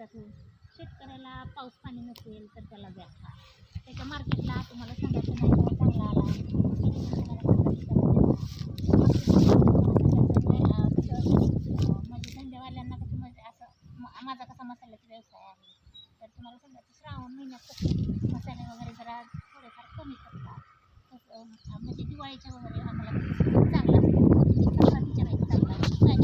करतात हो शेतकऱ्याला पाऊस पाणी नसेल तर त्याला द्या त्याच्या मार्केटला तुम्हाला सांगायचं नाही चांगला आला म्हणजे धंदेवाल्यांना कसं म्हणजे असं माझा कसा मसाल्याचा व्यवसाय आहे. तर तुम्हाला सांगायचं श्रावण महिन्यात कसं मसाले वगैरे जरा थोडेफार कमी करतात. म्हणजे दिवाळीच्या वगैरे आम्हाला कसं चांगलं असतं. संक्रांतीच्या चांगलं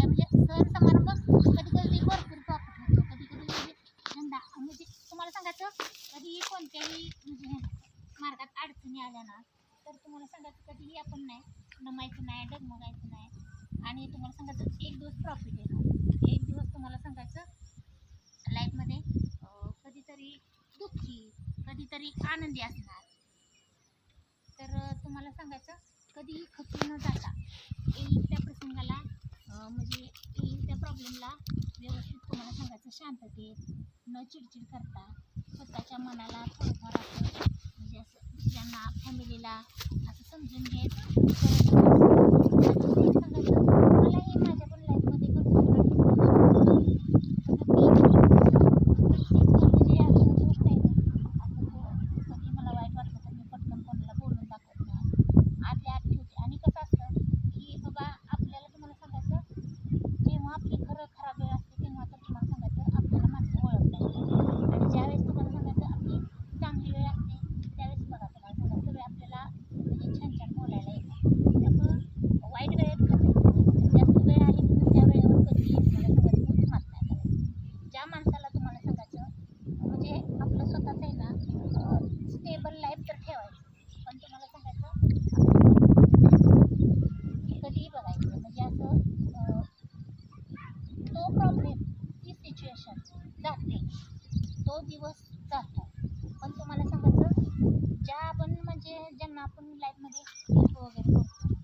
म्हणजे सण समारंभ कधी कधी भरपूर प्रॉफिट होतो कधी कधी म्हणजे धंदा म्हणजे तुम्हाला सांगायचं कधी कोणत्याही म्हणजे हे मार्गात अडचणी आल्या ना तर तुम्हाला सांगायचं कधीही आपण नाही नमायचं नाही डगमगायचं नाही. आणि तुम्हाला सांगायचं एक दिवस प्रॉफिट येणार. एक दिवस तुम्हाला सांगायचं लाईफमध्ये कधीतरी दुःखी कधीतरी आनंदी असणार. तर तुम्हाला सांगायचं कधीही खचून न जाता येईल त्या प्रसंगाला म्हणजे येईल त्या प्रॉब्लेमला व्यवस्थित तुम्हाला सांगायचं शांततेत न चिडचिड करता स्वतःच्या मनाला थोडंफार असं फॅमिलीला असं समजून घेत करत तुम्हाला सांगायचं मलाही माझ्या पण लाईफमध्ये भरपूर म्हणजे अशी गोष्ट आहे ना असं जर कधी मला वाईट वाटलं तर मी पटकन कोणाला बोलून दाखवत नाही आतल्या आत ठेवते आणि कसं असतं की बाबा आपल्याला तुम्हाला सांगायचं जेव्हा आपली खरं खराब वेळ असते तेव्हा तर तुम्हाला सांगायचं आपल्याला माणसं ओळखतात आणि ज्यावेळेस तुम्हाला सांगायचं आपली चांगली वेळ असते त्यावेळेस बघा तुम्हाला सांगायचं सगळे आपल्याला म्हणजे छान छान बोलायला येतात त्यामुळं वाईट वेळेत खचायचं जास्त वेळ आली म्हणून त्या वेळेवर कधी तुम्हाला सांगायचं उत्मात नाही करायचं ज्या माणसाला तुम्हाला सांगायचं म्हणजे आपलं स्वतःचं आहे ना स्टेबल लाईफ तर ठेवायचं. पण तुम्हाला सांगायचं कधीही बघायचं. म्हणजे असं तो प्रॉब्लेम ती सिच्युएशन जाते. तो दिवस जातो. पण तुम्हाला सांगायचं ज्या आपण म्हणजे ज्यांना आपण लाईफमध्ये वगैरे करतो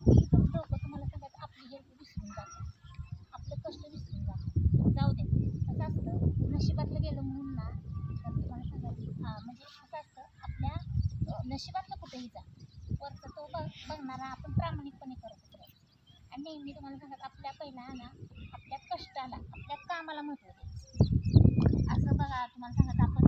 ती पण लोकं तुम्हाला सांगायचं आपली हेल्प विसरून जातात आपलं कष्ट विसरून जातात जाऊ दे कसं असतं नशिबातलं गेलं म्हणून ना तर तुम्हाला सांगायचं हां म्हणजे कसं असतं आपल्या नशिबातलं कुठेही जा. वरचं तो बघ बघणारा आपण प्रामाणिकपणे करत राहायचं आणि नेहमी तुम्हाला सांगत आपल्या पहिला ना आपल्या कष्टाला आपल्या कामाला महत्त्व द्यायचं. असं बघा तुम्हाला सांगत आपण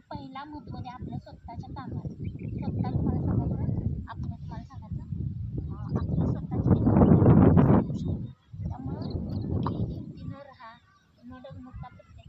पहिला महत्त्व द्या आपल्या स्वतःच्या कामात. स्वतः तुम्हाला सांगायचं आपल्या तुम्हाला सांगायचं आपल्या स्वतःच्या त्यामुळं हिमतीनं राहा न डगमगता प्रत्येक